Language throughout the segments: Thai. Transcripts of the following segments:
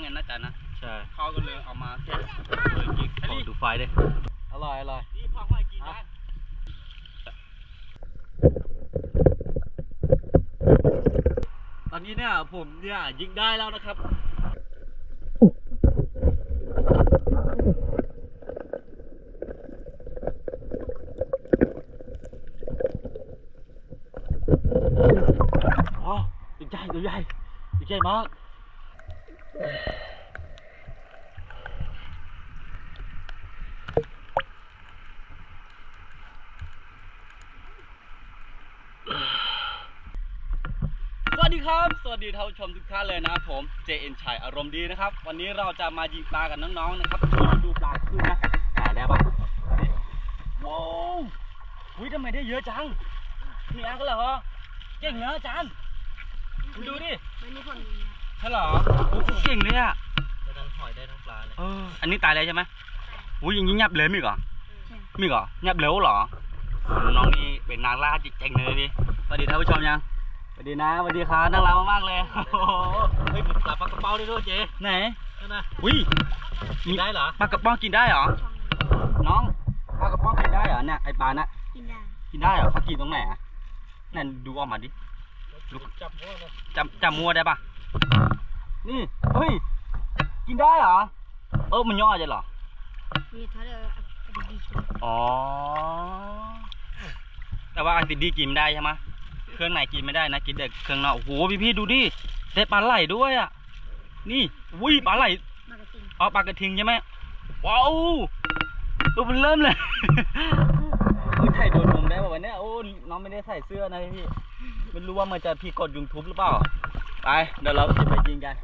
ไงนะจ๊ะนะใช่เขาก็เลยเอามาแค่เลยกินขอดูไฟดิอร่อยอร่อยนี่พ่อห้อยกินได้ตอนนี้เนี่ยผมเนี่ยยิงได้แล้วนะครับอ๋อตัวใหญ่ตัวใหญ่ตัวใหญ่มาก สวัสดีครับ สวัสดีท่านผู้ชมทุกท่านเลยนะครับผม JN ชัยอารมณ์ดีนะครับ วันนี้เราจะมายิงปลากับน้องๆนะครับดูปลาขึ้นนะหาได้ปะว้าวอุ้ยทำไมได้เยอะจังมีอันก็เหรอเก่งเนอะอาจารย์คุณดูดิมันมีผลดีนะ ใช่เหรอโอ้โหเก่งเลยอะได้ทั้งหอยได้ทั้งปลาเลยเอออันนี้ตายเลยใช่ไหมอุ้ยอย่างนี้ยับเลยมีอีกเหรอมีอีกเหรอยับเร็วเหรอ น้องนี่เป็นนางล่าจิตเจ๋งเลยดิสวัสดีท่านผู้ชมยังสวัสดีนะสวัสดีครับน่ารักมากๆเลย โอ้โหเฮ้ยมีปลาปลากระเป๋าด้วยด้วยเจ๊ไหนนั่นนะอุ้ยกินได้เหรอปลากระป๋องกินได้เหรอช่องน้องปลากระป๋องกินได้เหรอเนี่ยไอปลาน่ะกินได้ กินได้เหรอเขากินตรงไหนอะนั่นดูออกมาดิลูกจับหัวเลยจำจำมัวได้ปะ นี่ เฮ้ย กินได้เหรอ เออมันย่อจะเหรอ มีเท่าเดิมอดีตช่วยอ๋อ แต่ว่าอันติดดีกินไม่ได้ใช่ไหมเครื่องในกินไม่ได้นะกินแต่เครื่องนอก โอ้โหพี่พี่ๆดูดิ ได้ปลาไหลด้วยอะ นี่วุ้ยปลาไหลมากระติงอ๋อปลากระทิงใช่ไหมว้าวตัวมันเริ่มเลยอุ้ยถ่ายโดนนมได้ป่ะวันเนี้ยโอ้ น้องไม่ได้ใส่เสื้อนะพี่พี่ไม่รู้ว่ามันจะพี่กดยูทูบหรือเปล่า ไป เดี๋ยวเราจะไปยิงกัน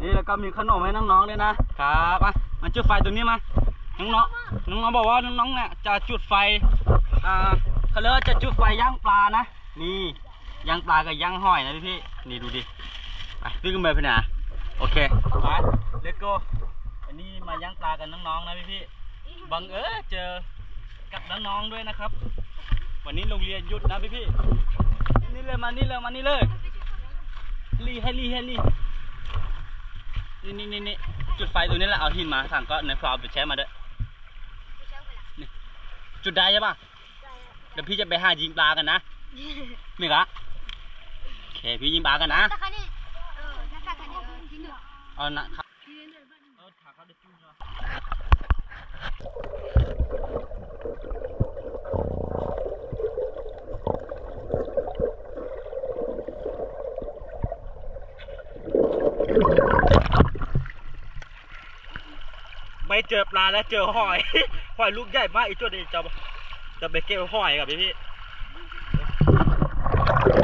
นี่แล้วก็มีขนมให้น้องๆด้วยนะครับอะมาจุดไฟตรงนี้มาน้องๆน้องๆบอกว่าน้องๆเนี่ยจะจุดไฟอ่าเขาเรียกว่าจะจุดไฟย่างปลานะ นี่ย่างปลากับย่างหอยนะพี่พี่ๆนี่ดูดิไปพี่ขึ้นไปพี่นะโอเคไปเลโก้อันนี้มาย่างปลากันน้องๆนะพี่พี่ๆบังเอิญเจอกับน้องๆด้วยนะครับ วันนี้โรงเรียนหยุดนะพี่พี่ๆนี่เลยมานี่เลยมานี่เลยรีให้รีให้รีนี่นี่นี่นี่จุดไฟตรงนี้แหละเอาหินมาสั่งก็ในฟลาวไปแช่มาด้วยจุดได้ใช่ปะเดี๋ยวพี่จะไปหายิงปลากันนะ มีกะโอเคพี่ยิงปลากันนะถ้าคันนี้เออถ้าคันนี้เออที่หนึ่งเอานะที่หนึ่งเอาถาเขาได้จุ้งเนาะไม่เจอปลาแล้วเจอหอย หอยลูกใหญ่มากอีกจุดนี้จะจะไปเก็บหอยกับพี่พี่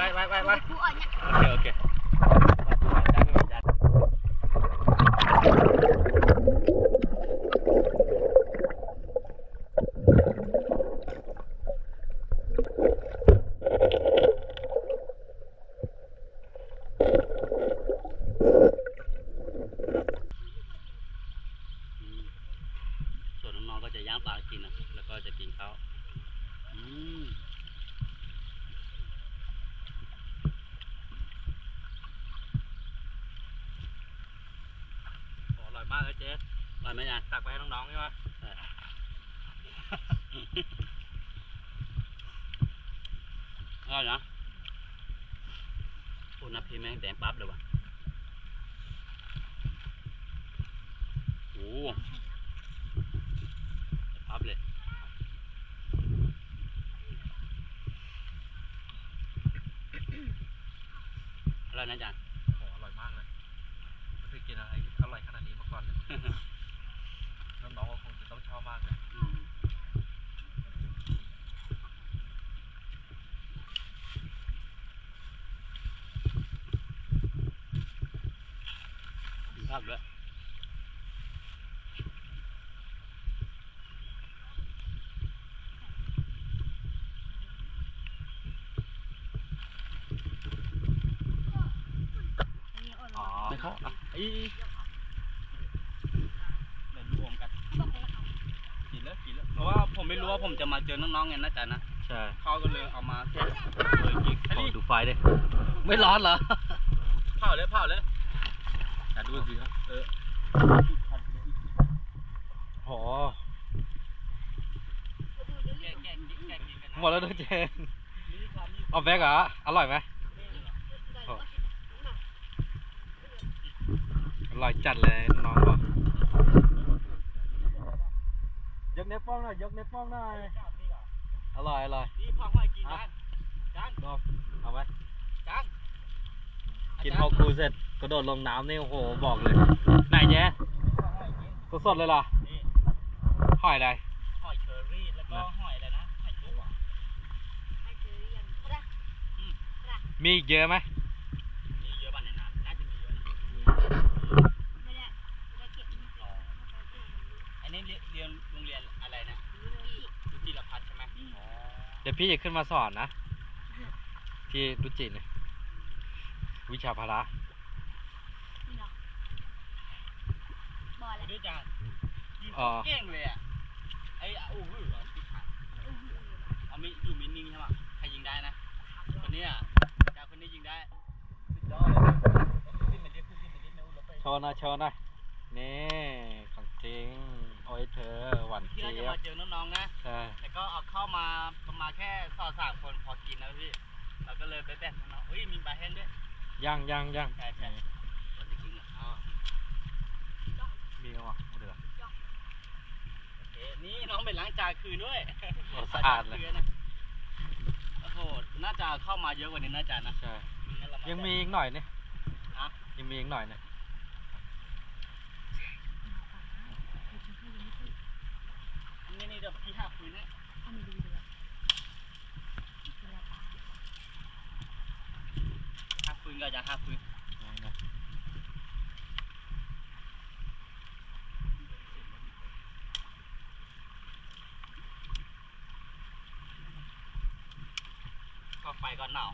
ไปไปไปไปโอเคโอเคส่วนน้องๆก็จะย่างปลากินนะแล้วก็จะกินเขาอืม ตักไปให้น้องๆใช่ไหมอร่อยนะอุณหภูมิแม่งแดงปั๊บเลยวะโอ้ปั๊บเลยอร่อยนะอาจารย์อร่อยมากเลยไม่เคยกินอะไรอร่อยขนาดนี้มาก่อนเลย ชอบมากเลยอืมกินผักด้วยอ๋อไม่เข้าอะอีเดี๋ยวรวมกัน กิน แล้วกินแล้วเพราะว่าผมไม่รู้ว่าผมจะมาเจอน้องๆไงนะจ๊ะนะใช่เขาก็เลยเอามาแค่เลยกินอันขอนี้ดูไฟดิไม่ร้อนเหรอ เผาเลยเผาเลยแต่ดูสิครับเออโหแกะแกะกินแกะกินกันนะหมดแล้วด้วยเจนนี่ครับนี่เอาแบกเหรออร่อยไหมโหอร่อยจัดเลยน้องบอกยก เนื้อป้องหน่อยยกเนื้อป้องหน่อยอร่อยอร่อยนี่ผักหอยกินกันจานลองเอาไหมจานกินพอครูเสร็จกระโดดลงน้ำนี่โอ้โหบอกเลย ไหนเจ๊สดๆเลยเหรอนี่หอยอะไรหอยเชอรี่แล้วก็หอยอะไรนะหอยจุ๊บอะมีอีกเยอะไหม นี่เยอะบ้านในน้ำน่าจะมีเยอะนะอันนี้เรียนเรียนโรงเรียนอะไรนะดุจิรพัฒน์ใช่ไหมอ๋อ เดี๋ยว พี่จะขึ้นมาสอนนะ ที่รุจิเนี่ยวิชาพละด้วยจานกินอ๋อเก่งเลยอะไอ้อู้หูเหรอที่ขาเอาไม่อยู่มินนิ่งใช่ไหมใครยิงได้นะคนเนี้ยจากคนนี้ยิงได้สุดยอดเลยขึ้นมาดิขึ้นมาดินะอุ้มรถไปโชว์หนะโชว์หนะนี่ของจริงโอ้ยเธอหวานที่เจี๊เราจะยบมาเจอน้องๆนะ ใช่แต่ก็เอาเข้ามาประมาณแค่สองสามคนพอกินนะพี่ เราก็เลยไปแบ่งน้องๆเฮ้ยมีบาร์เฮนด้วย ย่างย่างย่างใช่ใช่ เราจะกินกับข้าวมีกันวะไม่เดือโอเค นี่น้องไปล้างจานคืนด้วยโอ้สะอาดเลยคืนนะโอ้โห น่าจะเข้ามาเยอะกว่านี้น่าจะนะใช่ งั้นเราายังมีอีกหน่อยนี่อะยังมีอีกหน่อยนี่ ที่ห้าคืนนะห้าคืนก็จะห้าคืนก็ไฟก็หนาว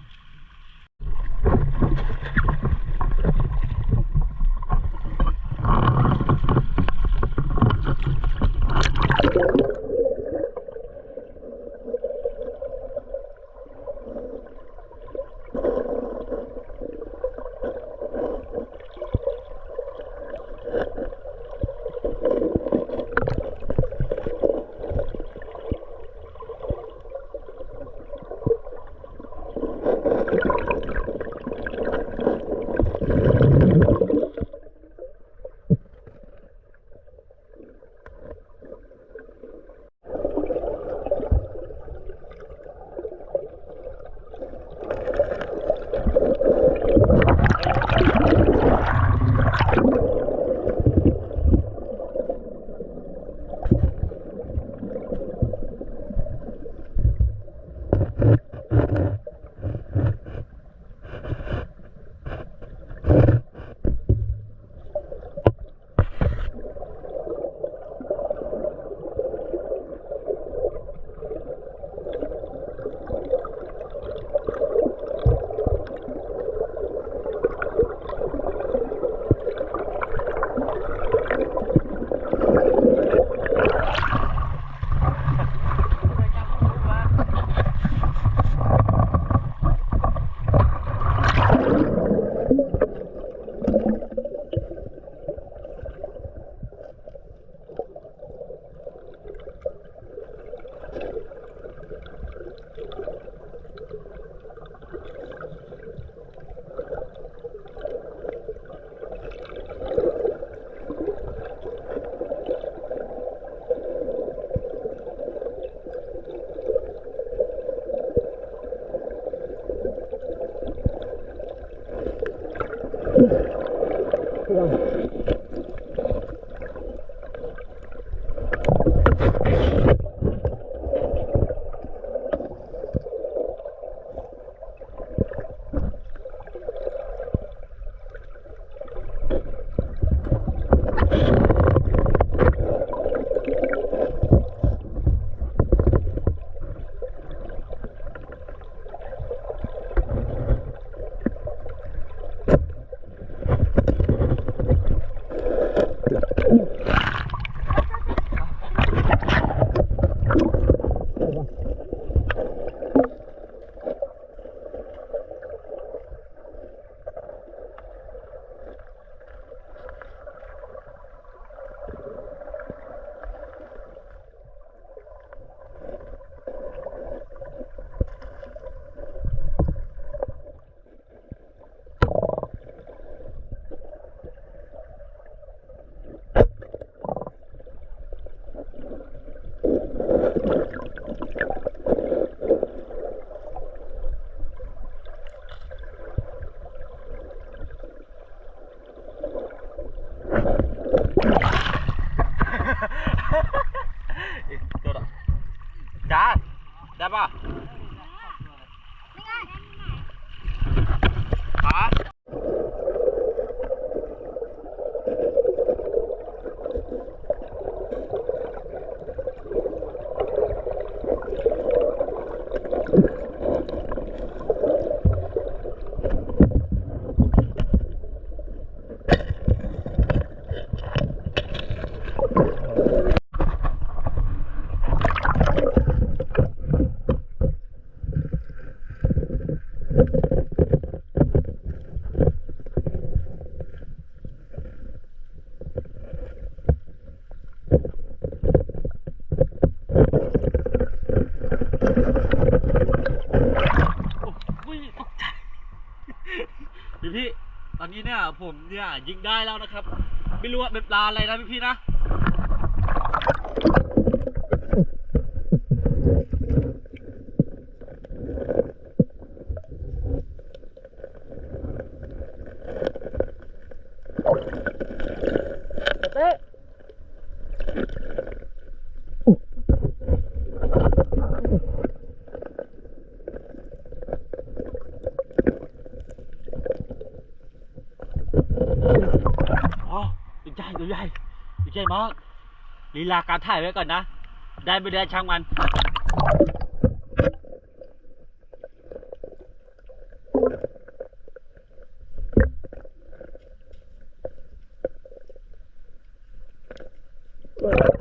違う。 พี่ ตอนนี้เนี่ยผมเนี่ยยิงได้แล้วนะครับ ไม่รู้ว่าเป็นปลาอะไรนะพี่พี่นะ อ๋อ ตัวใหญ่ตัวใหญ่หมากลีลาการถ่ายไว้ก่อนนะ ได้ไม่ได้ช่างมัน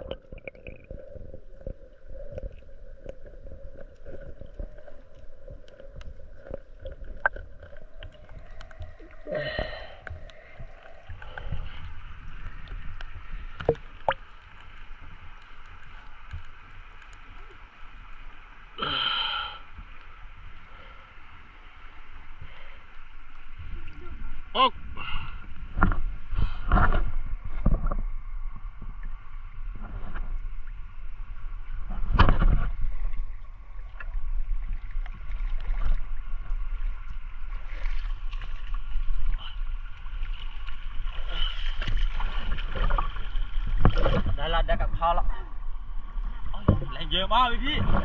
โอ้ได้ละได้กับข้าวล้วโอ้ยแรงเยอะมากพี่พี่